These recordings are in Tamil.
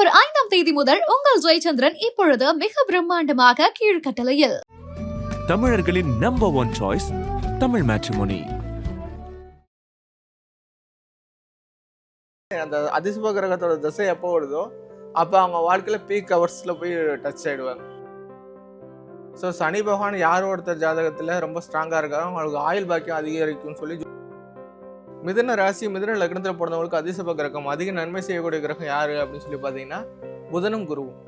அக்டோபர் ஐந்தாம் தேதி முதல் உங்கள் ஜெயச்சந்திரன் இப்பொழுது மிக பிரம்மாண்டமாக கீழ்கட்டளையில். தமிழர்களின் number one choice Tamil matrimony அந்த அதிசுப கிரகத்தோட திசை எப்போ வருதோ அப்போ அவங்க வாழ்க்கையில் பீக் ஹவர்ஸில் போய் டச் ஆகிடுவாங்க ஸோ சனி பகவான் யார் ஒருத்தர் ஜாதகத்தில் ரொம்ப ஸ்ட்ராங்காக இருக்காரோ அவங்களுக்கு ஆயுள் பாக்கியம் அதிகரிக்கும்னு சொல்லி மிதன ராசி மிதன லக்னத்தில் பிறந்தவங்களுக்கு அதிசப கிரகம் அதிக நன்மை செய்யக்கூடிய கிரகம் யார் அப்படின்னு சொல்லி பார்த்தீங்கன்னா புதனும் குருவும்.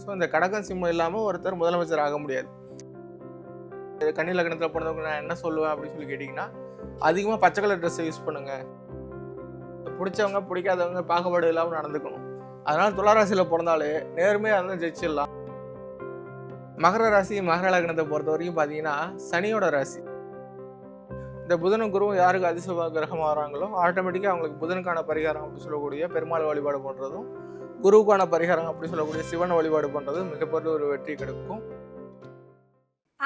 ஸோ இந்த கடகம் சிம்மம் இல்லாமல் ஒருத்தர் முதலமைச்சர் ஆக முடியாது. கன்னி லக்னத்தில் பிறந்தவங்க நான் என்ன சொல்லுவேன் அப்படின்னு சொல்லி கேட்டிங்கன்னா அதிகமாக பச்சை கலர் ட்ரெஸ்ஸை யூஸ் பண்ணுங்கள் பிடிச்சவங்க பிடிக்காதவங்க பாகுபாடு இல்லாமல் நடந்துக்கணும். அதனால துளாராசியில் பிறந்தாலே நேர்மையாக இருந்தால் ஜெயிச்சிடலாம். மகர ராசி மகர லக்னத்தை பொறுத்த வரைக்கும் பார்த்தீங்கன்னா சனியோட ராசி. இந்த புதனும் குருவும் யாருக்கு அதிசுப கிரகமாக வராங்களோ ஆட்டோமேட்டிக்காக அவங்களுக்கு புதனுக்கான பரிகாரம் அப்படி சொல்லக்கூடிய பெருமாள் வழிபாடு பண்ணுறதும் குருவுக்கான பரிகாரம் அப்படி சொல்லக்கூடிய சிவன் வழிபாடு பண்ணுறதும் மிகப்பெரிய ஒரு வெற்றி கிடைக்கும்.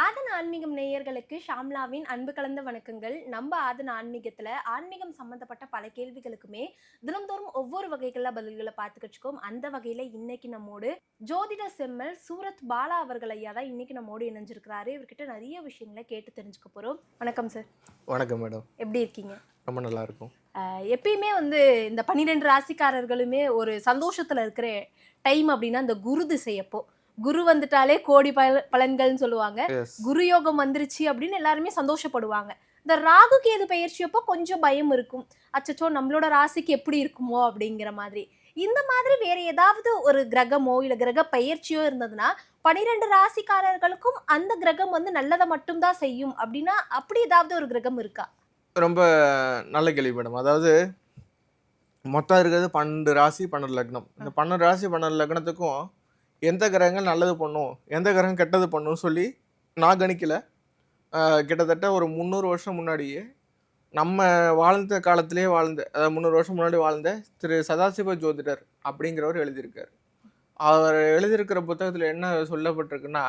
ஆதன் ஆன்மீகம் நேயர்களுக்கு ஷாம்லாவின் அன்பு கலந்த வணக்கங்கள். நம்ம ஆதன் ஆன்மீகத்துல ஆன்மீகம் சம்பந்தப்பட்ட பல கேள்விகளுக்குமே தினம்தோறும் ஒவ்வொரு வகைகளில் பதில்களை பார்த்துக்கிச்சுக்கோம் அந்த வகையில இன்னைக்கு நம்மோடு ஜோதிட செம்மல் சூரத் பாலா அவர்கள் ஐயா தான் இன்னைக்கு நம்மோடு இணைஞ்சிருக்கிறாரு. இவர்கிட்ட நிறைய விஷயங்களை கேட்டு தெரிஞ்சுக்க போறோம். வணக்கம் சார். வணக்கம் மேடம். எப்படி இருக்கீங்க? ரொம்ப நல்லா இருக்கும். எப்பயுமே வந்து இந்த பன்னிரெண்டு ராசிக்காரர்களுமே ஒரு சந்தோஷத்துல இருக்கிற டைம் அப்படின்னா இந்த குரு திசையப்போ குரு வந்துட்டாலே கோடி பல பலன்கள்னு சொல்லுவாங்க. குரு யோகம் வந்துருச்சு அப்படின்னு எல்லாருமே சந்தோஷப்படுவாங்க. இந்த ராகு கேது பயிற்சியப்போ கொஞ்சம் பயம் இருக்கும். அச்சச்சோ நம்மளோட ராசிக்கு எப்படி இருக்குமோ அப்படிங்கிற மாதிரி. இந்த மாதிரி வேற ஏதாவது ஒரு கிரகமோ இல்ல கிரக பயிற்சியோ இருந்ததுன்னா பனிரெண்டு ராசிக்காரர்களுக்கும் அந்த கிரகம் வந்து நல்லதை மட்டும்தான் செய்யும் அப்படின்னா அப்படி ஏதாவது ஒரு கிரகம் இருக்கா? ரொம்ப நல்ல கேள்வி மேடம். அதாவது மொத்தம் இருக்கிறது பன்னெண்டு ராசி பன்னெண்டு லக்னம். இந்த பன்னெண்டு ராசி பன்னெண்டு லக்னத்துக்கும் எந்த கிரகங்கள் நல்லது பண்ணும் எந்த கிரகம் கெட்டது பண்ணும் சொல்லி நான் கணிக்கலை. கிட்டத்தட்ட ஒரு முந்நூறு வருஷம் முன்னாடியே நம்ம வாழ்ந்த காலத்திலேயே வாழ்ந்த அதாவது முந்நூறு வருஷம் முன்னாடி வாழ்ந்த திரு சதாசிவ ஜோதிடர் அப்படிங்கிறவர் எழுதியிருக்கார். அவர் எழுதியிருக்கிற புத்தகத்தில் என்ன சொல்லப்பட்டிருக்குன்னா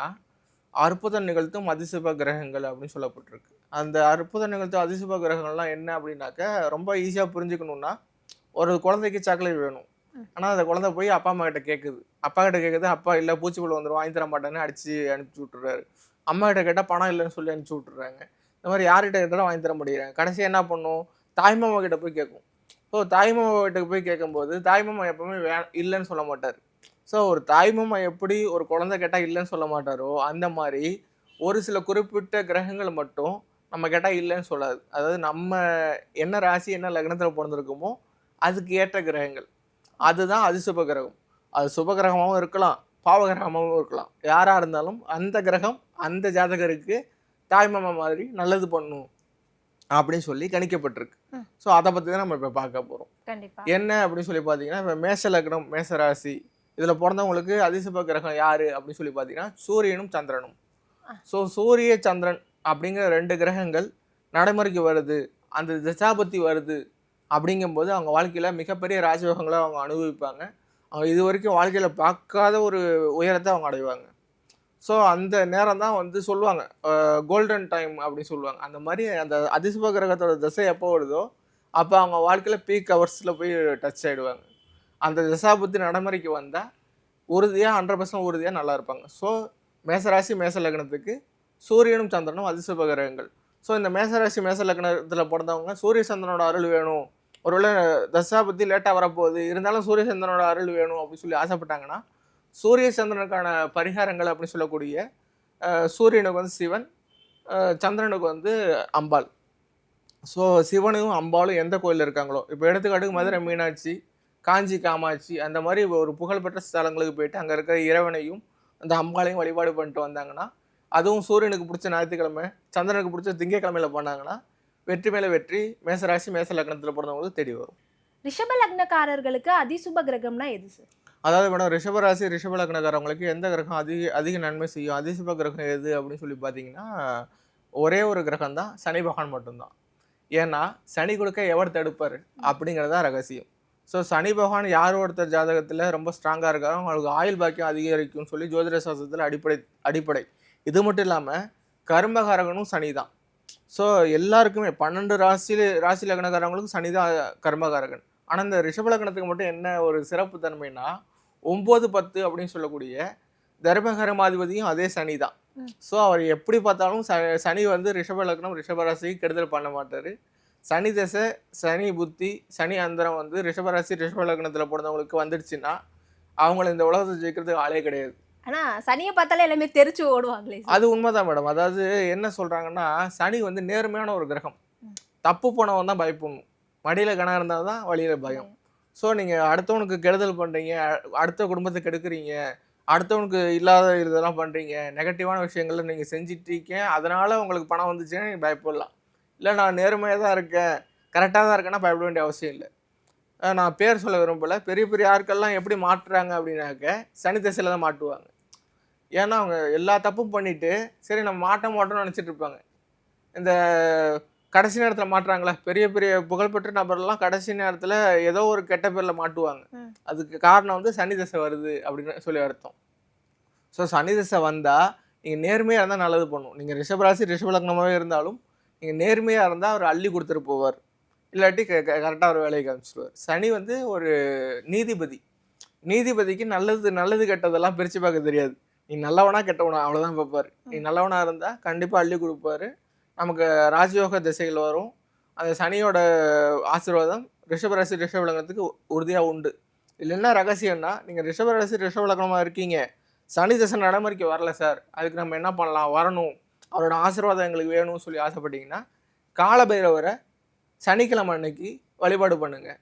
அற்புதம் நிகழ்த்தும் அதிசுப கிரகங்கள் அப்படின்னு சொல்லப்பட்டிருக்கு. அந்த அற்புதம் நிகழ்த்தும் அதிசுப கிரகங்கள்லாம் என்ன அப்படின்னாக்க ரொம்ப ஈஸியாக புரிஞ்சுக்கணுன்னா ஒரு குழந்தைக்கு சாக்லேட் வேணும். ஆனால் அந்த குழந்தை போய் அப்பா அம்மா கிட்ட கேட்குது அப்பா கிட்ட கேட்குது அப்பா இல்லை பூச்சிக்குள்ள வந்துடும் வாங்கி தர மாட்டேன்னு அடிச்சு அனுப்பிச்சி விட்டுறாரு. அம்மா கிட்ட கேட்டால் பணம் இல்லைன்னு சொல்லி அனுப்பிச்சி விட்டுறாங்க. இந்த மாதிரி யார்கிட்ட கேட்டாலும் வாங்கி தர முடியறாங்க கடைசி என்ன பண்ணும்? தாய்மாமா கிட்ட போய் கேட்கும் ஸோ தாய்மாமா கிட்ட போய் கேட்கும்போது தாய்மாமா எப்பவுமே வே இல்லைன்னு சொல்ல மாட்டார். ஸோ ஒரு தாய்மாமா எப்படி ஒரு குழந்தை கேட்டால் இல்லைன்னு சொல்ல மாட்டாரோ அந்த மாதிரி ஒரு சில குறிப்பிட்ட கிரகங்கள் மட்டும் நம்ம கேட்டால் இல்லைன்னு சொல்லாது. அதாவது நம்ம என்ன ராசி என்ன லக்னத்தில் பிறந்திருக்கோமோ அதுக்கு ஏற்ற கிரகங்கள். அதுதான் அது சுப கிரகம் அது சுப கிரகமாகவும் இருக்கலாம் பாவ கிரகமாகவும் இருக்கலாம். யாராக இருந்தாலும் அந்த கிரகம் அந்த ஜாதகருக்கு தாய்மாமா மாதிரி நல்லது பண்ணும் அப்படின்னு சொல்லி கணிக்கப்பட்டிருக்கு. ஸோ அதை பற்றி தான் நம்ம இப்போ பார்க்க போகிறோம் என்ன அப்படின்னு சொல்லி பார்த்தீங்கன்னா இப்போ மேஷ லக்னம் மேஷ ராசி இதில் பிறந்தவங்களுக்கு அதிசுப கிரகம் யார் அப்படின்னு சொல்லி பார்த்தீங்கன்னா சூரியனும் சந்திரனும். ஸோ சூரிய சந்திரன் அப்படிங்கிற ரெண்டு கிரகங்கள் நடைமுறைக்கு வருது. அந்த திசாபத்தி வருது. அப்படிங்கும்போது அவங்க வாழ்க்கையில் மிகப்பெரிய ராஜயோகங்களை அவங்க அனுபவிப்பாங்க. அவங்க இது வரைக்கும் வாழ்க்கையில் பார்க்காத ஒரு உயரத்தை அவங்க அடைவாங்க. ஸோ அந்த நேரம் தான் வந்து சொல்லுவாங்க. கோல்டன் டைம் அப்படின்னு சொல்லுவாங்க. அந்த மாதிரி அந்த அதிசுப கிரகத்தோட திசை எப்போ வருதோ அப்போ அவங்க வாழ்க்கையில் பீக் ஹவர்ஸில் போய் டச் ஆகிடுவாங்க அந்த திசாபுத்தி நடைமுறைக்கு வந்தால் உறுதியாக ஹண்ட்ரட் பர்சன்ட் உறுதியாக நல்லா இருப்பாங்க. ஸோ மேசராசி மேச லக்னத்துக்கு சூரியனும் சந்திரனும் அதிசுப கிரகங்கள் ஸோ இந்த மேசராசி மேச லக்னத்தில் பிறந்தவங்க சூரிய சந்திரனோட அருள் வேணும். ஒருவேளை தசாபத்தி லேட்டாக வரப்போகுது. இருந்தாலும் சூரிய சந்திரனோட அருள் வேணும் அப்படின்னு சொல்லி ஆசைப்பட்டாங்கன்னா சூரிய சந்திரனுக்கான பரிகாரங்கள் அப்படின்னு சொல்லக்கூடிய சூரியனுக்கு வந்து சிவன் சந்திரனுக்கு வந்து அம்பாள். ஸோ சிவனும் அம்பாளும் எந்த கோயிலில் இருக்காங்களோ? இப்போ எடுத்துக்காட்டுக்கு மதுரை மீனாட்சி காஞ்சி காமாட்சி அந்த மாதிரி ஒரு புகழ்பெற்ற ஸ்தலங்களுக்கு போயிட்டு அங்கே இருக்கிற இறைவனையும் அந்த அம்பாளையும் வழிபாடு பண்ணிட்டு வந்தாங்கன்னா அதுவும் சூரியனுக்கு பிடிச்ச ஞாயிற்றுக்கிழமை சந்திரனுக்கு பிடிச்ச திங்கக்கிழமையில பண்ணாங்கன்னா வெற்றி மேலே வெற்றி மேசராசி மேச லக்னத்தில் பிறந்தவங்களுக்கு தேடி வரும். ரிஷப லக்னக்காரர்களுக்கு அதிசுப கிரகம்னா எது சார் அதாவது மேடம் ரிஷபராசி ரிஷப லக்னக்காரவங்களுக்கு எந்த கிரகம் அதிக அதிக நன்மை செய்யும் அதிசுப கிரகம் எது அப்படின்னு சொல்லி பார்த்தீங்கன்னா ஒரே ஒரு கிரகம் தான் சனி பகவான் மட்டும்தான். ஏன்னா சனி கொடுக்க எவர் தடுப்பார்? அப்படிங்கிறது தான் ரகசியம். ஸோ சனி பகவான் யார் ஒருத்தர் ஜாதகத்தில் ரொம்ப ஸ்ட்ராங்காக இருக்காரோ அவங்களுக்கு ஆயுள் பாக்கியம் அதிகரிக்கும்னு சொல்லி ஜோதிட சாஸ்திரத்தில் அடிப்படை அடிப்படை. இது மட்டும் இல்லாமல் கர்மகாரகனும் சனி தான் ஸோ எல்லாருக்குமே பன்னெண்டு ராசி ராசி லக்னக்காரங்களுக்கும் சனி தான் கர்மகாரகன் ஆனால் இந்த ரிஷபலக்கணத்துக்கு மட்டும் என்ன ஒரு சிறப்பு தன்மைனா ஒம்பது பத்து அப்படின்னு சொல்லக்கூடிய தர்மகரமாதிபதியும் அதே சனி தான். ஸோ அவர் எப்படி பார்த்தாலும் ச சனி வந்து ரிஷபலக்கணம் ரிஷபராசிக்கு கெடுதல் பண்ண மாட்டார். சனி தசை சனி புத்தி சனி அந்தரம் வந்து ரிஷபராசி ரிஷபலக்கணத்தில் பிறந்தவங்களுக்கு வந்துடுச்சுன்னா அவங்கள இந்த உலகத்தை ஜெயிக்கிறதுக்கு ஆளே கிடையாது. ஆனா சனியை பார்த்தாலே எல்லாமே தெரிச்சு ஓடுவாங்களே அது உண்மைதான் மேடம். அதாவது என்ன சொல்றாங்கன்னா சனி வந்து நேர்மையான ஒரு கிரகம். தப்பு போனவன் தான் பயப்படணும். மடியில கணம் இருந்தால் தான் வழியில பயம். ஸோ நீங்க அடுத்தவனுக்கு கெடுதல் பண்றீங்க அ- அடுத்த குடும்பத்தை கெடுக்குறீங்க அடுத்தவனுக்கு இல்லாத இதெல்லாம் பண்றீங்க நெகட்டிவான விஷயங்களை நீங்க செஞ்சிட்டீங்க அதனால உங்களுக்கு பணம் வந்துச்சுன்னா நீங்க பயப்படலாம். இல்லை நான் நேர்மையாக தான் இருக்கேன் கரெக்டாக தான் இருக்கேன்னா பயப்பட வேண்டிய அவசியம் இல்லை. நான் பேர் சொல்ல விரும்பல. பெரிய பெரிய ஆட்கள்லாம் எப்படி மாட்டுறாங்க அப்படின்னாக்க சனி திசையில தான் மாட்டுவாங்க ஏன்னா அவங்க எல்லா தப்பும் பண்ணிட்டு சரி நம்ம மாட்ட மாட்டோம்னு நினச்சிட்டு இருப்பாங்க. இந்த கடைசி நேரத்தில் மாட்டுறாங்களே பெரிய பெரிய புகழ்பெற்ற நபர்லாம் கடைசி நேரத்தில் ஏதோ ஒரு கெட்ட பேரில் மாட்டுவாங்க. அதுக்கு காரணம் வந்து சனி தசை வருது அப்படின்னு சொல்லி அர்த்தம். ஸோ சனி தசை வந்தால் நீங்கள் நேர்மையாக இருந்தால் நல்லது பண்ணும். நீங்கள் ரிஷபராசி ரிஷபலக்னமாகவே இருந்தாலும் நீங்கள் நேர்மையாக இருந்தால் அவர் அள்ளி கொடுத்துட்டு போவார். இல்லாட்டி கரெக்டாக ஒரு வேலையை காமிச்சிடுவார் சனி வந்து ஒரு நீதிபதி. நீதிபதிக்கு நல்லது நல்லது கெட்டதெல்லாம் பிரித்து பார்க்க தெரியாது. நீ நல்லவனா கெட்டவனா அவ்வளோதான் பார்ப்பாரு. நீ நல்லவனா இருந்தால் கண்டிப்பாக அள்ளி கொடுப்பாரு. நமக்கு ராஜயோக திசைகள் வரும். அந்த சனியோட ஆசீர்வாதம் ரிஷபராசி ரிஷபலங்கத்துக்கு உறுதியாக உண்டு. இதில் என்ன ரகசியம்னா நீங்கள் ரிஷபராசி ரிஷபலக்கணமாக இருக்கீங்க. சனி தசை நடைமுறைக்கு வரல சார். அதுக்கு நம்ம என்ன பண்ணலாம்? வரணும். அவரோட ஆசீர்வாதம் எங்களுக்கு வேணும்னு சொல்லி ஆசைப்பட்டீங்கன்னா காலபைரவரை சனிக்கிழமை அன்னைக்கு வழிபாடு பண்ணுங்கள்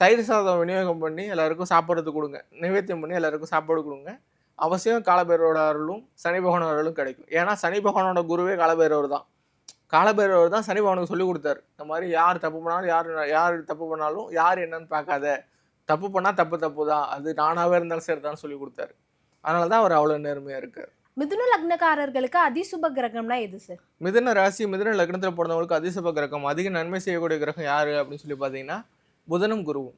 தயிர் சாதம் விநியோகம் பண்ணி எல்லாருக்கும் சாப்பிட்றதுக்கு கொடுங்க. நைவேத்தியம் பண்ணி எல்லாருக்கும் சாப்பாடு கொடுங்க. அவசியம் காலபைரவரோட அருளும் சனி பகவான அருளும் கிடைக்கும். ஏன்னா சனி பகவானோட குருவே காலபைரவர் தான். காலபைரவர் தான் சனி பகவானுக்கு சொல்லி கொடுத்தாரு. இந்த மாதிரி யார் தப்பு பண்ணாலும் யார் யார் தப்பு பண்ணாலும் யார் என்னன்னு பார்க்காத. தப்பு பண்ணால் தப்பு தப்பு தான். அது நானாகவே இருந்தாலும் சரி தான் சொல்லி கொடுத்தாரு. அதனால தான் அவர் அவ்வளோ நேர்மையாக இருக்கார். மிதுன லக்னக்காரர்களுக்கு அதிசுப கிரகம்னா எது சார் மிதுன ராசி மிதுன லக்னத்தில் பிறந்தவங்களுக்கு அதிசப கிரகம். அதிக நன்மை செய்யக்கூடிய கிரகம் யார் அப்படின்னு சொல்லி பார்த்தீங்கன்னா புதனும் குருவும்.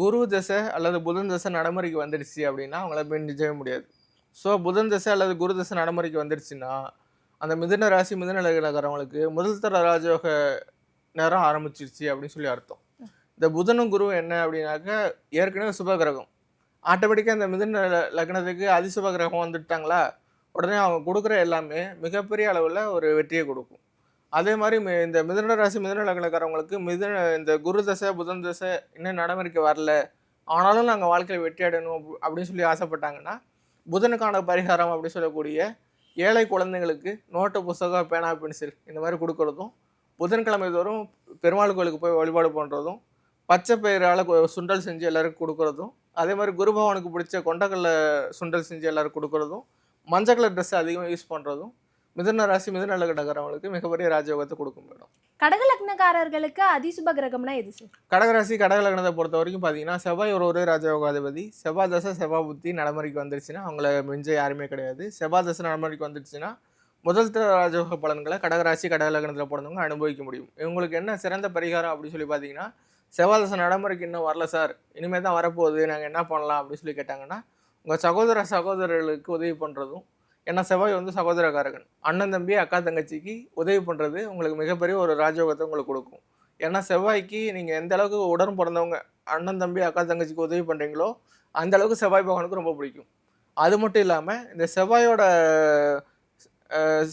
குரு தசை அல்லது புதன் தசை நடைமுறைக்கு வந்துடுச்சு அப்படின்னா அவங்கள போய் நிஜவே முடியாது. ஸோ புதன் தசை அல்லது குரு தசை நடைமுறைக்கு வந்துடுச்சுன்னா அந்த மிதுன ராசி மிதுன லக்னக்காரவங்களுக்கு முதல் தர ராஜயோக நேரம் ஆரம்பிச்சிருச்சு அப்படின்னு சொல்லி அர்த்தம். இந்த புதனும் குருவும் என்ன அப்படின்னாக்க ஏற்கனவே சுப கிரகம். ஆட்டோமேட்டிக்காக இந்த மிதுன லக்னத்துக்கு அதிசுப கிரகம் வந்துட்டாங்களா? உடனே அவங்க கொடுக்குற எல்லாமே மிகப்பெரிய அளவில் ஒரு வெற்றியை கொடுக்கும். அதே மாதிரி மி- இந்த மிதன ராசி மிதன லக்னக்காரவங்களுக்கு மிதன இந்த குரு தசை புதன் தசை இன்னும் நடைமுறைக்கு வரல. ஆனாலும் நாங்கள் வாழ்க்கையில் வெற்றி அடையணும் அப்படின்னு சொல்லி ஆசைப்பட்டாங்கன்னா புதனுக்கான பரிகாரம் அப்படின்னு சொல்லக்கூடிய ஏழை குழந்தைங்களுக்கு நோட்டு புத்தகம் பேனா பென்சில் இந்த மாதிரி கொடுக்குறதும் புதன்கிழமை தோறும் பெருமாள் கோயிலுக்கு போய் வழிபாடு பண்ணுறதும் பச்சை பயிரால் சுண்டல் செஞ்சு எல்லாருக்கும் கொடுக்குறதும் அதே மாதிரி குரு பகவானுக்கு பிடிச்ச கொண்டக்கடலை சுண்டல் செஞ்சு எல்லாருக்கும் கொடுக்குறதும் மஞ்சள் கலர் ட்ரெஸ் அதிகமாக யூஸ் பண்ணுறதும் மிதுன ராசி மிதுன லக்னக்காரவங்களுக்கு மிகப்பெரிய ராஜயோகத்தை கொடுக்கும் மேடம். கடக லக்னக்காரர்களுக்கு அதிசுப கிரகம்னா எது சார் கடகராசி கடக லக்னத்தை பொறுத்த வரைக்கும் பார்த்தீங்கன்னா செவ்வாய் ஒரு ஒரே ராஜயோகாதிபதி. செவ்வாய் தசை செவ்வாய் புத்தி நடைமுறைக்கு வந்துருச்சுன்னா அவங்கள மிஞ்ச யாருமே கிடையாது. செவ்வாய் தசை நடைமுறைக்கு வந்துருச்சுன்னா முதல் தர ராஜயோக பலன்களை கடகராசி கடக லக்னத்தில் பிறந்தவங்க அனுபவிக்க முடியும். இவங்களுக்கு என்ன சிறந்த பரிகாரம் அப்படின்னு சொல்லி பார்த்தீங்கன்னா செவ்வாய் தசை நடைமுறைக்கு இன்னும் வரல சார் இனிமேல் தான் வரப்போகுது. நாங்கள் என்ன பண்ணலாம் அப்படின்னு சொல்லி கேட்டாங்கன்னா உங்கள் சகோதர சகோதரர்களுக்கு உதவி பண்ணுறதும் ஏன்னா செவ்வாய் வந்து சகோதரக்காரகன். அண்ணன் தம்பி அக்கா தங்கச்சிக்கு உதவி பண்ணுறது உங்களுக்கு மிகப்பெரிய ஒரு ராஜயோகத்தை உங்களுக்கு கொடுக்கும். ஏன்னா செவ்வாய்க்கு நீங்கள் எந்த அளவுக்கு உடன் பிறந்தவங்க அண்ணன் தம்பி அக்கா தங்கச்சிக்கு உதவி பண்ணுறீங்களோ அந்த அளவுக்கு செவ்வாய் பகவானுக்கு ரொம்ப பிடிக்கும். அது மட்டும் இல்லாமல் இந்த செவ்வாயோட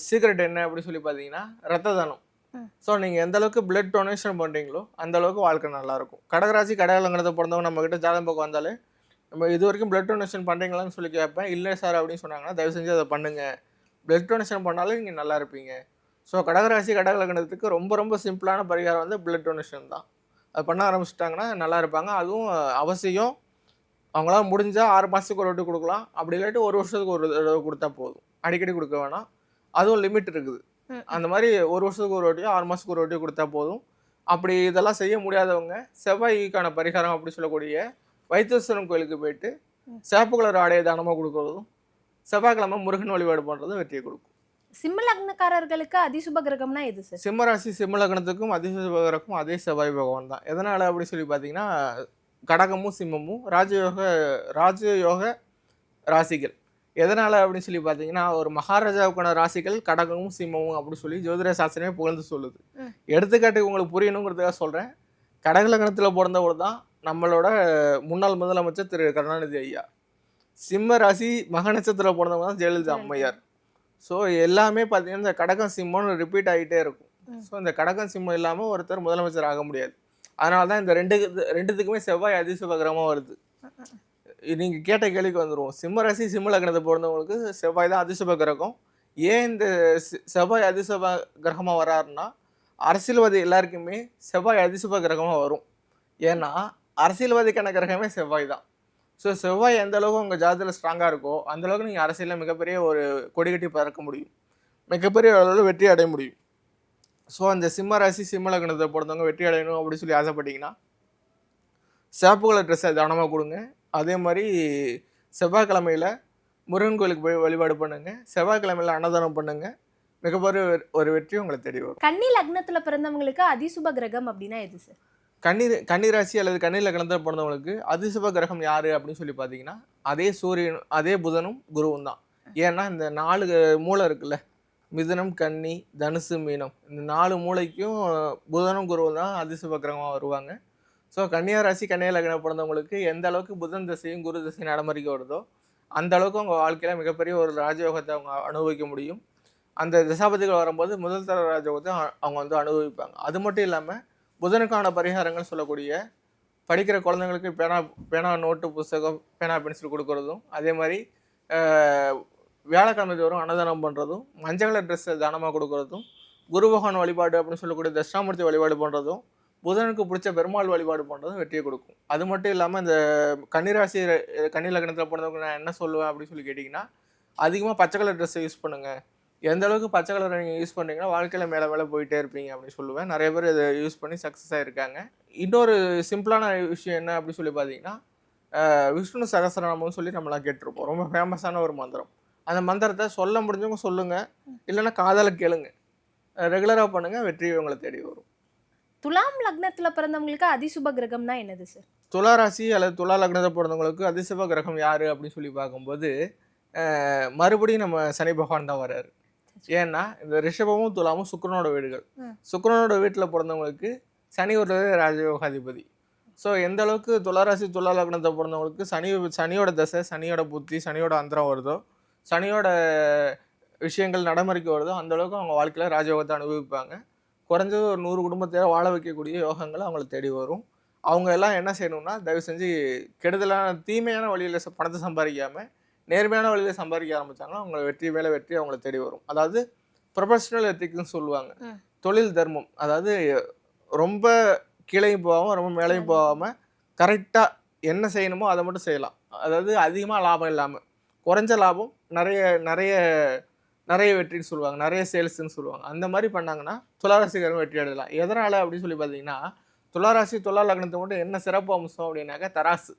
சீக்ரெட் என்ன அப்படின்னு சொல்லி பார்த்தீங்கன்னா ரத்த தானம். ஸோ நீங்கள் எந்த அளவுக்கு பிளட் டொனேஷன் பண்ணுறீங்களோ அந்த அளவுக்கு வாழ்க்கை நல்லாயிருக்கும் கடகராசி கடகலங்கிறத பிறந்தவங்க நம்மக்கிட்ட ஜாதகம் பக்கம் வந்தாலே நம்ம இது வரைக்கும் பிளட் டொனேஷன் பண்ணுறீங்களான்னு சொல்லி கேட்பேன். இல்லை சார் அப்படின்னு சொன்னாங்கன்னா தயவு செஞ்சு அதை பண்ணுங்கள் பிளட் டொனேஷன் பண்ணாலும் நீங்கள் நல்லா இருப்பீங்க. ஸோ கடகராசி கடகலக்கணத்துக்கு ரொம்ப ரொம்ப சிம்பிளான பரிகாரம் வந்து பிளட் டொனேஷன் தான். அது பண்ண ஆரம்பிச்சிட்டாங்கன்னா நல்லா இருப்பாங்க. அதுவும் அவசியம். அவங்களால முடிஞ்சால் ஆறு மாதத்துக்கு ஒரு வாட்டி கொடுக்கலாம். அப்படி இல்லாட்டி ஒரு வருஷத்துக்கு ஒரு தடவை கொடுத்தா போதும். அடிக்கடி கொடுக்க வேணாம். அதுவும் லிமிட் இருக்குது. அந்த மாதிரி ஒரு வருஷத்துக்கு ஒரு வாட்டியோ ஆறு மாதத்துக்கு ஒரு வாட்டியோ கொடுத்தா போதும். அப்படி இதெல்லாம் செய்ய முடியாதவங்க செவ்வாய்க்கான பரிகாரம் அப்படி சொல்லக்கூடிய வைத்தீஸ்வரன் கோயிலுக்கு போயிட்டு. சிவப்பு கலர் ஆடையை தானமாக கொடுக்கறதும் செவ்வாய்க்கிழமை முருகன் வழிபாடு பண்ணுறதும் வெற்றியை கொடுக்கும். சிம்ம லக்னக்காரர்களுக்கு அதிசுப கிரகம்னா எது சார்? சிம்மராசி சிம்மலக்கணத்துக்கும் அதிசயபகருக்கும் அதே செவ்வாய் பகவான் தான். எதனால் அப்படி சொல்லி பார்த்தீங்கன்னா கடகமும் சிம்மமும் ராஜயோக ராஜயோக ராசிகள். எதனால் அப்படின்னு சொல்லி பார்த்தீங்கன்னா ஒரு மகாராஜாவுக்கான ராசிகள் கடகமும் சிம்மமும் அப்படி சொல்லி ஜோதிட சாஸ்திரமே புகழ்ந்து சொல்லுது. எடுத்துக்காட்டுக்கு உங்களுக்கு புரியணுங்கிறதுக்காக சொல்கிறேன் கடகலக்கணத்தில் பிறந்தவர் தான் நம்மளோட முன்னாள் முதலமைச்சர் திரு கருணாநிதி ஐயா. சிம்ம ராசி மக நட்சத்திரம் பிறந்தவங்க தான் ஜெயலலிதா அம்மையார். ஸோ எல்லாமே பார்த்தீங்கன்னா இந்த கடகம் சிம்மம்னு ரிப்பீட் ஆகிட்டே இருக்கும். ஸோ இந்த கடகம் சிம்மம் இல்லாமல் ஒருத்தர் முதலமைச்சர் ஆக முடியாது. அதனால தான் இந்த ரெண்டு ரெண்டுத்துக்குமே செவ்வாய் அதிசுப கிரகமாக வருது நீங்கள் கேட்ட கேள்விக்கு வந்துருவோம். சிம்ம ராசி சிம்ம லக்னத்தை பிறந்தவங்களுக்கு செவ்வாய் தான் அதிசுப கிரகம். ஏன் இந்த செவ்வாய் அதிசுப கிரகமாக வராருன்னா அரசியல்வாதி எல்லாருக்குமே செவ்வாய் அதிசுப கிரகமாக வரும். ஏன்னா அரசியல்வாதிக்கான கிரகமே செவ்வாய் தான். ஸோ செவ்வாய் எந்த அளவுக்கு உங்கள் ஜாதியில் ஸ்ட்ராங்காக இருக்கோ அந்தளவுக்கு நீங்கள் அரசியலில் மிகப்பெரிய ஒரு கொடி கட்டி பறக்க முடியும். மிகப்பெரிய அளவில் வெற்றி அடைய முடியும். ஸோ அந்த சிம்ம ராசி சிம்ம லக்னத்தை பொறுத்தவங்க வெற்றி அடையணும் அப்படின்னு சொல்லி ஆசைப்பட்டீங்கன்னா சிவப்பு கலர் ட்ரெஸ்ஸை தானமாக கொடுங்க. அதே மாதிரி செவ்வாய்க்கிழமையில் முருகன் கோயிலுக்கு போய் வழிபாடு பண்ணுங்கள் செவ்வாய்க்கிழமையில் அன்னதானம் பண்ணுங்கள் மிகப்பெரிய ஒரு- வெற்றி உங்களை தெரியும் வரும். கன்னி லக்னத்தில் பிறந்தவங்களுக்கு அதிசுப கிரகம் அப்படின்னா எது சார் கண்ணீர் கன்னிராசி அல்லது கண்ணீரில் கலந்து பிறந்தவங்களுக்கு அதிசப கிரகம் யாரு அப்படின்னு சொல்லி பார்த்தீங்கன்னா அதே சூரியன் அதே புதனும் குருவும் தான். ஏன்னா இந்த நாலு மூளை இருக்குல்ல மிதுனம் கன்னி தனுசு மீனம். இந்த நாலு மூளைக்கும் புதனும் குருவும் தான் அதிசப கிரகமாக வருவாங்க. ஸோ கன்னியா ராசி கன்னியா லக்னம் பிறந்தவங்களுக்கு எந்த அளவுக்கு புதன் திசையும் குரு திசையும் நடைமுறைக்கு வருதோ அந்த அளவுக்கு அவங்க வாழ்க்கையில் மிகப்பெரிய ஒரு ராஜயோகத்தை அவங்க அனுபவிக்க முடியும். அந்த திசாபதிகள் வரும்போது முதல் தர ராஜயோகத்தை அவங்க வந்து அனுபவிப்பாங்க. அது மட்டும் இல்லாமல் புதனுக்கான பரிகாரங்கள் சொல்லக்கூடிய படிக்கிற குழந்தைங்களுக்கு பேனா பேனா நோட்டு புஸ்தகம் பேனா பென்சில் கொடுக்கறதும் அதே மாதிரி வியாழக்கிழமை தோறும் அன்னதானம் பண்ணுறதும் மஞ்சள் கலர் ட்ரெஸ்ஸை தானமாக கொடுக்குறதும் குரு பகவான் வழிபாடு அப்படின்னு சொல்லக்கூடிய தட்சிணாமூர்த்தி வழிபாடு பண்ணுறதும் புதனுக்கு பிடிச்ச பெருமாள் வழிபாடு பண்ணுறதும் வெற்றியை கொடுக்கும். அது மட்டும் இல்லாமல் இந்த கன்னிராசி கன்னி லக்னத்தில் பிறந்தவங்க நான் என்ன சொல்லுவேன் அப்படின்னு சொல்லி கேட்டிங்கன்னா அதிகமாக பச்சை கலர் ட்ரெஸ்ஸை யூஸ் பண்ணுங்கள் எந்த அளவுக்கு பச்சை கலர் நீங்கள் யூஸ் பண்ணீங்கன்னா வாழ்க்கையில் மேலே மேலே போயிட்டே இருப்பீங்க அப்படின்னு சொல்லுவேன். நிறைய பேர் இதை யூஸ் பண்ணி சக்ஸஸ் ஆகிருக்காங்க இன்னொரு சிம்பிளான விஷயம் என்ன அப்படின்னு சொல்லி பார்த்தீங்கன்னா விஷ்ணு சகசரநாமம்னு சொல்லி நம்மளாம் கேட்டிருப்போம். ரொம்ப ஃபேமஸான ஒரு மந்திரம். அந்த மந்திரத்தை சொல்ல முடிஞ்சவங்க சொல்லுங்கள் இல்லைன்னா காதால கேளுங்க. ரெகுலராக பண்ணுங்கள் வெற்றி உங்களை தேடி வரும். துலாம் லக்னத்துல பிறந்தவங்களுக்கு அதிசுப கிரகம்னா என்னது சார் துலா ராசி அல்லது துலா லக்னத்தை பிறந்தவங்களுக்கு அதிசிவ கிரகம் யார் அப்படின்னு சொல்லி பார்க்கும்போது மறுபடியும் நம்ம சனி பகவான் தான் வர்றாரு. ஏன்னா இந்த ரிஷபமும் துலாமும் சுக்கிரனோட வீடுகள். சுக்கிரனோட வீட்டில் பிறந்தவங்களுக்கு சனி ஒரு ராஜயோகாதிபதி. ஸோ எந்த அளவுக்கு துளாராசி துலா லக்னத்தை பிறந்தவங்களுக்கு சனி சனியோட தசை சனியோட புத்தி சனியோட அந்தரம் வருதோ சனியோட விஷயங்கள் நடைமுறைக்கு வருதோ அந்த அளவுக்கு அவங்க வாழ்க்கையில் ராஜயோகத்தை அனுபவிப்பாங்க. குறைஞ்சது ஒரு நூறு குடும்பத்தை வாழ வைக்கக்கூடிய யோகங்கள் அவங்களை தேடி வரும். அவங்க எல்லாம் என்ன செய்யணும்னா தயவு செஞ்சு கெடுதலான தீமையான வழியில் பணத்தை சம்பாதிக்காம நேர்மையான வழியில் சம்பாதிக்க ஆரம்பிச்சாங்கன்னா அவங்கள வெற்றி மேலே வெற்றி அவங்கள தேடி வரும். அதாவது ப்ரொஃபஷனல் எத்திக்ஸ்னு சொல்லுவாங்க. தொழில் தர்மம். அதாவது ரொம்ப கீழையும் போகாமல் ரொம்ப மேலேயும் போகாமல் கரெக்டாக என்ன செய்யணுமோ அதை மட்டும் செய்யலாம். அதாவது அதிகமாக லாபம் இல்லாமல் குறைஞ்ச லாபம் நிறைய நிறைய நிறைய வெற்றின்னு சொல்லுவாங்க. நிறைய சேல்ஸ்ன்னு சொல்லுவாங்க. அந்த மாதிரி பண்ணாங்கன்னா துளாராசிக்காரங்க வெற்றி அடையலாம். எதனால் அப்படின்னு சொல்லி பார்த்தீங்கன்னா துளாராசி துலா லக்னத்தை மட்டும் என்ன சிறப்பு அம்சம் அப்படின்னாக்கா தராசு.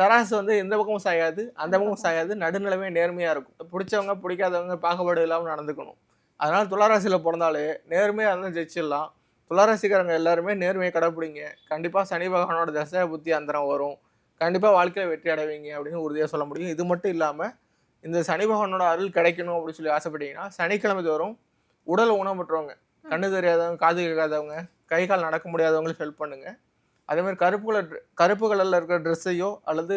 தராசு வந்து எந்த பக்கமும் சாயாது அந்த பக்கமும் சாயாது நடுநிலைமை நேர்மையாக இருக்கும். பிடிச்சவங்க பிடிக்காதவங்க பாகுபாடு இல்லாமல் நடந்துக்கணும். அதனால் துளாராசியில் பிறந்தாலே நேர்மையாக இருந்தால் ஜெயிச்சிடலாம். துளாராசிக்காரங்க எல்லாருமே நேர்மையை கடைப்பிடிங்க. கண்டிப்பாக சனி பகவானோட தசை புத்தி அந்தரம் வரும். கண்டிப்பாக வாழ்க்கையில் வெற்றி அடைவீங்க அப்படின்னு உறுதியாக சொல்ல முடியும். இது மட்டும் இல்லாமல் இந்த சனி பகவானோட அருள் கிடைக்கணும் அப்படின்னு சொல்லி ஆசைப்பட்டீங்கன்னா சனிக்கிழமை தோறும் உடல் ஊனமுற்றவங்க கண்ணு தெரியாதவங்க காது கேட்காதவங்க கை கால் நடக்க முடியாதவங்களுக்கு ஹெல்ப் பண்ணுங்க. அதே மாதிரி கருப்பு கலர் கருப்பு கலரில் இருக்கிற ட்ரெஸ்ஸையோ அல்லது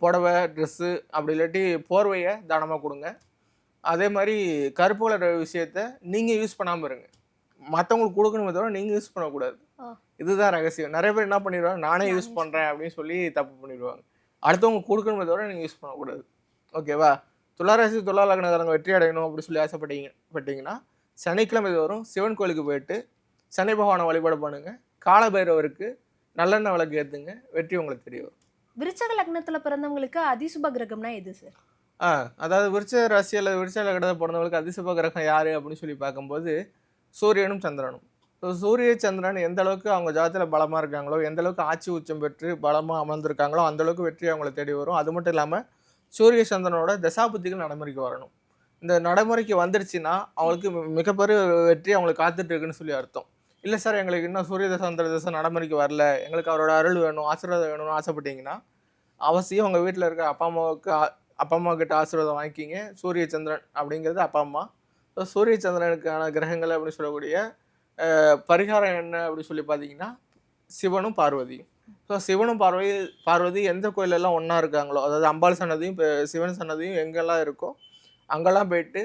புடவை ட்ரெஸ்ஸு அப்படி இல்லாட்டி போர்வையை தானமாக கொடுங்க. அதே மாதிரி கருப்பு கலர் விஷயத்த நீங்கள் யூஸ் பண்ணாமல் இருங்க. மற்றவங்களுக்கு கொடுக்கணுமே தவிர நீங்கள் யூஸ் பண்ணக்கூடாது. இதுதான் ரகசியம். நிறைய பேர் என்ன பண்ணிடுவாங்க? நானே யூஸ் பண்ணுறேன் அப்படின்னு சொல்லி தப்பு பண்ணிடுவாங்க. அடுத்தவங்க கொடுக்கணுமே தவிர நீங்கள் யூஸ் பண்ணக்கூடாது. ஓகேவா? துளாராசி துலா வெற்றி அடையணும் அப்படின்னு சொல்லி ஆசைப்பட்டீங்க பட்டீங்கன்னா சனிக்கிழமை தோறும் சிவன் கோயிலுக்கு போயிட்டு சனி பகவானை வழிபாடு பண்ணுங்க. காலபைரவருக்கு நல்லெண்ணெய் விளக்கு ஏற்றுங்க வெற்றி உங்களுக்கு தெரியும் விருச்சக லக்னத்துல பிறந்தவங்களுக்கு அதிசுப கிரகம்னா எது சார்? ஆ அதாவது விருச்ச ராசி அல்லது விருச்ச லக்னத்தை பிறந்தவங்களுக்கு அதிசப கிரகம் யார் அப்படின்னு சொல்லி பார்க்கும்போது சூரியனும் சந்திரனும். ஸோ சூரிய சந்திரன் எந்த அளவுக்கு அவங்க ஜாதத்தில் பலமாக இருக்காங்களோ எந்த அளவுக்கு ஆட்சி உச்சம் பெற்று பலமாக அமர்ந்திருக்காங்களோ அந்த அளவுக்கு வெற்றி அவங்கள தேடி வரும். அது மட்டும் இல்லாமல் சூரிய சந்திரனோட தசாபுத்திகள் நடைமுறைக்கு வரணும். இந்த நடைமுறைக்கு வந்துருச்சுன்னா அவங்களுக்கு மிகப்பெரிய வெற்றி அவங்களுக்கு காத்துட்டு இருக்குன்னு சொல்லி அர்த்தம். இல்லை சார் எங்களுக்கு இன்னும் சூரிய தசை சந்திர தசை நடைமுறைக்கு வரல. எங்களுக்கு அவரோட அருள் வேணும் ஆசீர்வாதம் வேணும்னு ஆசைப்பட்டீங்கன்னா அவசியம் உங்கள் வீட்டில் இருக்க அப்பா அம்மாவுக்கு அப்பா அம்மா கிட்ட ஆசீர்வாதம் வாங்கிக்கிங்க. சூரிய சந்திரன் அப்படிங்கிறது அப்பா அம்மா. ஸோ சூரிய சந்திரனுக்கான கிரகங்கள் அப்படின்னு சொல்லக்கூடிய பரிகாரம் என்ன அப்படின்னு சொல்லி பார்த்தீங்கன்னா சிவனும் பார்வதியும். ஸோ சிவனும் பார்வதி பார்வதி எந்த கோயிலெல்லாம் ஒன்றா இருக்காங்களோ அதாவது அம்பாள் சன்னதியும் இப்போ சிவன் சன்னதியும் எங்கெல்லாம் இருக்கோ அங்கெல்லாம் போயிட்டு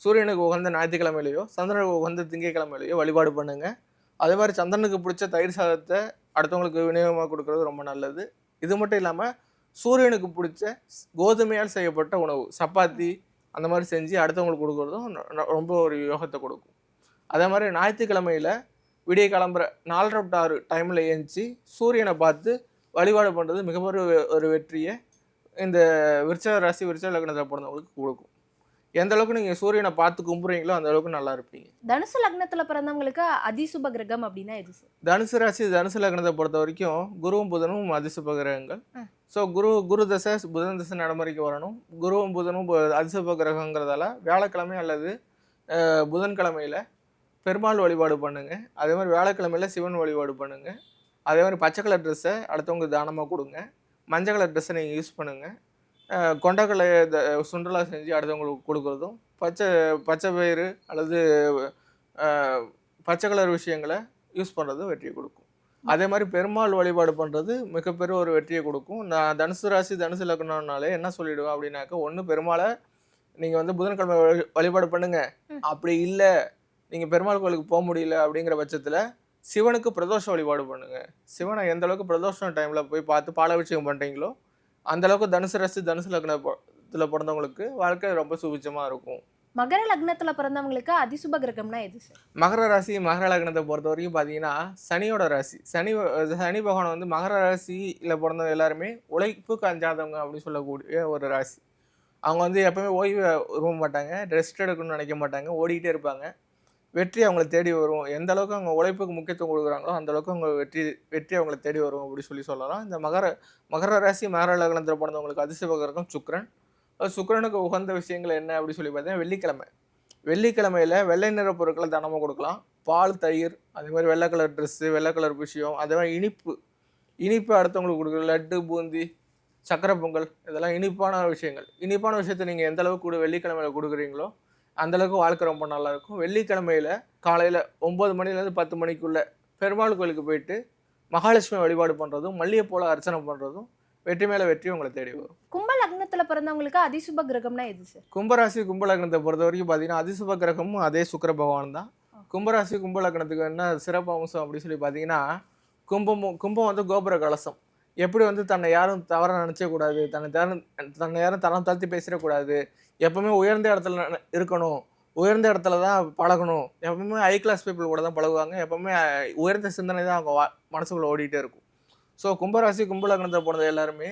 சூரியனுக்கு உகந்த ஞாயிற்றுக்கிழமையிலையோ சந்திரனுக்கு உகந்த திங்கட்கிழமையிலையோ வழிபாடு பண்ணுங்கள் அதே மாதிரி சந்திரனுக்கு பிடிச்ச தயிர் சாதத்தை அடுத்தவங்களுக்கு விநியோகமாக கொடுக்கறது ரொம்ப நல்லது. இது மட்டும் இல்லாமல் சூரியனுக்கு பிடிச்ச கோதுமையால் செய்யப்பட்ட உணவு சப்பாத்தி அந்த மாதிரி செஞ்சு அடுத்தவங்களுக்கு கொடுக்குறதும் ரொம்ப ஒரு யோகத்தை கொடுக்கும். அதே மாதிரி ஞாயிற்றுக்கிழமையில் விடிய கிளம்புற நாலரை டு ஆறு டைமில் ஏஞ்சி சூரியனை பார்த்து வழிபாடு பண்ணுறது மிகப்பெரிய ஒரு வெற்றியை இந்த விருச்ச ராசி விருச்ச லக்னத்தில் பிறந்தவங்களுக்கு கொடுக்கும். எந்த அளவுக்கு நீங்கள் சூரியனை பார்த்து கும்புறீங்களோ அந்த அளவுக்கு நல்லா இருப்பீங்க. தனுசு லக்னத்துல பிறந்தவங்களுக்கு அதிசுப கிரகம் அப்படின்னா எது? தனுசு ராசி தனுசு லக்னத்தை பொறுத்த வரைக்கும் குருவும் புதனும் அதிசுப கிரகங்கள். ஸோ குரு குரு தசை புதன் தசை நடைமுறைக்கு வரணும். குருவும் புதனும் அதிசுப கிரகங்கிறதால வியாழக்கிழமை அல்லது புதன்கிழமையில பெருமாள் வழிபாடு பண்ணுங்க. அதே மாதிரி வியாழக்கிழமையில சிவன் வழிபாடு பண்ணுங்க. அதே மாதிரி பச்சை கலர் ட்ரெஸ்ஸை அடுத்தவங்க தானமாக கொடுங்க. மஞ்சள் கலர் ட்ரெஸ்ஸை நீங்கள் யூஸ் பண்ணுங்க. அஹ், கொண்டக்கடலை சுண்டலா செஞ்சு அடுத்தவங்களுக்கு கொடுக்குறதும் பச்சை பச்சை பயிறு அல்லது பச்சை கலர் விஷயங்களை யூஸ் பண்ணுறது வெற்றியை கொடுக்கும். அதே மாதிரி பெருமாள் வழிபாடு பண்ணுறது மிகப்பெரிய ஒரு வெற்றியை கொடுக்கும். நான் தனுசு ராசி தனுசு லக்னம்னாலே என்ன சொல்லிடுவேன் அப்படின்னாக்கா ஒன்று பெருமாளை நீங்கள் வந்து புதன்கிழமை வழி- வழிபாடு பண்ணுங்க. அப்படி இல்லை நீங்கள் பெருமாள் கோயிலுக்கு போக முடியல அப்படிங்கிற பட்சத்தில் சிவனுக்கு பிரதோஷ வழிபாடு பண்ணுங்க. சிவனை எந்த அளவுக்கு பிரதோஷ டைமில் போய் பார்த்து பாலாபிஷேகம் பண்ணுறீங்களோ அந்த அளவுக்கு தனுசு ராசி தனுசு லக்னத்தில் பிறந்தவங்களுக்கு வாழ்க்கை ரொம்ப சுபிச்சமாக இருக்கும். மகர லக்னத்துல பிறந்தவங்களுக்கு அதிசுப கிரகம்னா எது சார்? மகர ராசி மகர லக்னத்தை பொறுத்த வரைக்கும் பார்த்தீங்கன்னா சனியோட ராசி. சனி சனி பகவான் வந்து மகர ராசியில் பிறந்தவங்க எல்லாருமே உழைப்புக்கு அஞ்சாதவங்க அப்படின்னு சொல்லக்கூடிய ஒரு ராசி. அவங்க வந்து எப்பவுமே ஓய்வு விரும்ப மாட்டாங்க ரெஸ்ட் எடுக்கணும்னு நினைக்க மாட்டாங்க ஓடிக்கிட்டே இருப்பாங்க. வெற்றி அவங்களை தேடி வரும். எந்த அளவுக்கு அவங்க உழைப்புக்கு முக்கியத்துவம் கொடுக்குறாங்களோ அந்த அளவுக்கு அவங்க வெற்றி வெற்றி அவங்களை தேடி வரும் அப்படி சொல்லி சொல்லலாம். இந்த மகர மகர ராசி மகர லக்னத்தில் பிறந்தவங்களுக்கு அதிசய கிரகம் சுக்கிரன். உகந்த விஷயங்கள் என்ன அப்படி சொல்லி பார்த்தீங்கன்னா வெள்ளிக்கிழமை. வெள்ளிக்கிழமையில வெள்ளை நிற பொருட்களை தனமாக கொடுக்கலாம். பால் தயிர் அதே மாதிரி வெள்ளை கலர் ட்ரெஸ்ஸு வெள்ளை கலர் விஷயம் அதே மாதிரி இனிப்பு. இனிப்பு அடுத்தவங்களுக்கு கொடுக்குற லட்டு பூந்தி சக்கரை பொங்கல் இதெல்லாம் இனிப்பான விஷயங்கள். இனிப்பான விஷயத்தை நீங்கள் எந்த அளவுக்கு கூட வெள்ளிக்கிழமையில் கொடுக்குறீங்களோ அந்த அளவுக்கு வாழ்க்கை ரொம்ப நல்லா இருக்கும் வெள்ளிக்கிழமையில காலையில் ஒம்பது மணிலேருந்து பத்து மணிக்குள்ள பெருமாள் கோயிலுக்கு போயிட்டு மகாலட்சுமி வழிபாடு பண்ணுறதும் மல்லிகைப்பூல அர்ச்சனை பண்ணுறதும் வெற்றி மேலே வெற்றி உங்களை தேடி வரும். கும்ப லக்னத்துல பிறந்தவங்களுக்கு அதிசுப கிரகம்னா எது சார் கும்பராசி கும்பலக்னத்தை பொறுத்த வரைக்கும் பார்த்தீங்கன்னா அதிசுப கிரகமும் அதே சுக்கிர பகவான் தான். கும்பராசி கும்பலக்னத்துக்கு என்ன சிறப்பு அம்சம் அப்படின்னு சொல்லி பார்த்தீங்கன்னா கும்பமும் கும்பம் வந்து கோபுர கலசம். எப்படி வந்து தன்னை யாரும் தவற நினைச்சக்கூடாது தன்னை தன்னை யாரும் தரம் தாழ்த்தி பேசிடக்கூடாது எப்பவுமே உயர்ந்த இடத்துல இருக்கணும். உயர்ந்த இடத்துல தான் பழகணும். எப்பவுமே ஹை கிளாஸ் பீப்புள் கூட தான் பழகுவாங்க. எப்பவுமே உயர்ந்த சிந்தனை தான் அவங்க வா- மனசுக்குள்ளே ஓடிட்டே இருக்கும். ஸோ கும்பராசி கும்பலக்னத்தை போனது எல்லாருமே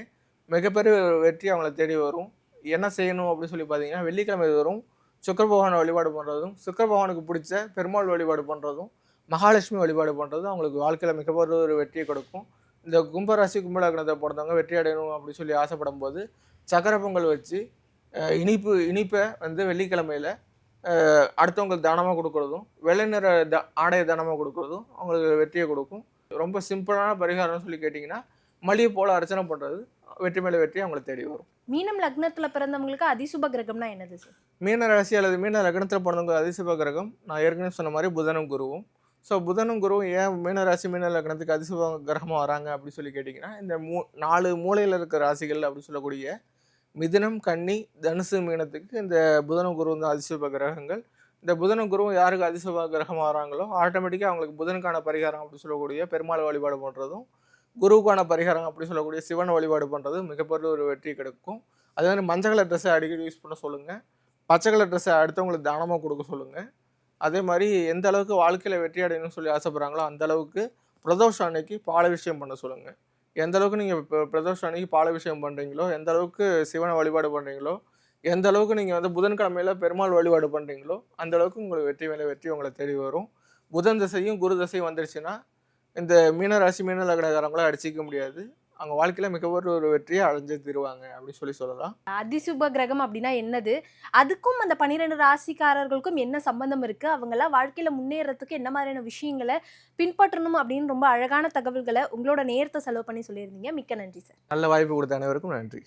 மிகப்பெரிய வெற்றி அவங்கள தேடி வரும். என்ன செய்யணும் அப்படின்னு சொல்லி பார்த்தீங்கன்னா வெள்ளிக்கிழமை வரும் சுக்கர பகவானை வழிபாடு பண்ணுறதும் சுக்கர பகவானுக்கு பிடிச்ச பெருமாள் வழிபாடு பண்ணுறதும் மகாலட்சுமி வழிபாடு பண்ணுறதும் அவங்களுக்கு வாழ்க்கையில் மிகப்பெரிய ஒரு வெற்றியை கொடுக்கும். இந்த கும்பராசி கும்பலக்னத்தை பிறந்தவங்க வெற்றி அடையணும் அப்படின்னு சொல்லி ஆசைப்படும் போது சக்கர பொங்கல் வச்சு இனிப்பு இனிப்பை வந்து வெள்ளிக்கிழமையில் அடுத்தவங்களுக்கு தானமாக கொடுக்குறதும் வெள்ளை நிற த ஆடையை தானமாக கொடுக்குறதும் அவங்களுக்கு வெற்றியை கொடுக்கும். ரொம்ப சிம்பிளான பரிகாரம்னு சொல்லி கேட்டிங்கன்னா மளிகை போல் அர்ச்சனை பண்ணுறது வெற்றி மேலே வெற்றி அவங்களை தேடி வரும். மீனம் லக்னத்துல பிறந்தவங்களுக்கு அதிசுப கிரகம்னா என்னது சார் மீன ராசி அல்லது மீன லக்னத்தில் பிறந்தவங்க அதிசுப கிரகம் நான் ஏற்கனவே சொன்ன மாதிரி புதனும் குருவும். ஸோ புதனும் குருவும் ஏன் மீன ராசி மீன லக்னத்துக்கு அதிசுப கிரகமாக வராங்க அப்படின்னு சொல்லி கேட்டிங்கன்னா இந்த மூ நாலு மூலையில் இருக்க ராசிகள் அப்படின்னு சொல்லக்கூடிய மிதுனம் கன்னி தனுசு மீனத்துக்கு இந்த புதன குரு வந்து அதிசுப கிரகங்கள். இந்த புதன குருவும் யாருக்கு அதிசுப கிரகமாக வராங்களோ ஆட்டோமேட்டிக்காக அவங்களுக்கு புதனுக்கான பரிகாரம் அப்படின்னு சொல்லக்கூடிய பெருமாள் வழிபாடு பண்ணுறதும் குருவுக்கான பரிகாரம் அப்படி சொல்லக்கூடிய சிவன் வழிபாடு பண்ணுறது மிகப்பெரிய ஒரு வெற்றி கிடைக்கும். அதே மாதிரி மஞ்சள் கலர் ட்ரெஸ்ஸை அடிக்கடி யூஸ் பண்ண சொல்லுங்கள் பச்சை கலர் ட்ரெஸ்ஸை அடுத்தவங்களுக்கு தானமாக கொடுக்க சொல்லுங்கள் அதே மாதிரி எந்த அளவுக்கு வாழ்க்கையில் வெற்றி அடையணும்னு சொல்லி ஆசைப்பட்றாங்களோ அந்த அளவுக்கு பிரதோஷம் அன்னைக்கு பால விஷயம் பண்ண சொல்லுங்கள் எந்த அளவுக்கு நீங்கள் இப்போ பிரதோஷம் அன்னைக்கு பாலாபிஷேகம் விஷயம் பண்ணுறீங்களோ எந்த அளவுக்கு சிவனை வழிபாடு பண்ணுறீங்களோ எந்த அளவுக்கு நீங்கள் வந்து புதன்கிழமையில் பெருமாள் வழிபாடு பண்ணுறீங்களோ அந்த அளவுக்கு உங்களுக்கு வெற்றி மேலே வெற்றி உங்களை தேடி வரும். புதன் தசையும் குரு தசையும் வந்துருச்சுன்னா இந்த மீனராசி மீன லக்னக்காரங்களும் அடிச்சிக்க முடியாது. அவங்க வாழ்க்கையில் மிகப்பெரிய ஒரு வெற்றியை அடைஞ்சு தருவாங்க அப்படின்னு சொல்லி சொல்லலாம். அதிசுப கிரகம் அப்படின்னா என்னது? அதுக்கும் அந்த பன்னிரெண்டு ராசிக்காரர்களுக்கும் என்ன சம்பந்தம் இருக்கு? அவங்கெல்லாம் வாழ்க்கையில முன்னேறதுக்கு என்ன மாதிரியான விஷயங்களை பின்பற்றணும் அப்படின்னு ரொம்ப அழகான தகவல்களை உங்களோட நேரத்தை செலவு பண்ணி சொல்லியிருந்தீங்க. மிக்க நன்றி சார். நல்ல வாய்ப்பு கொடுத்த அனைவருக்கும் நன்றி.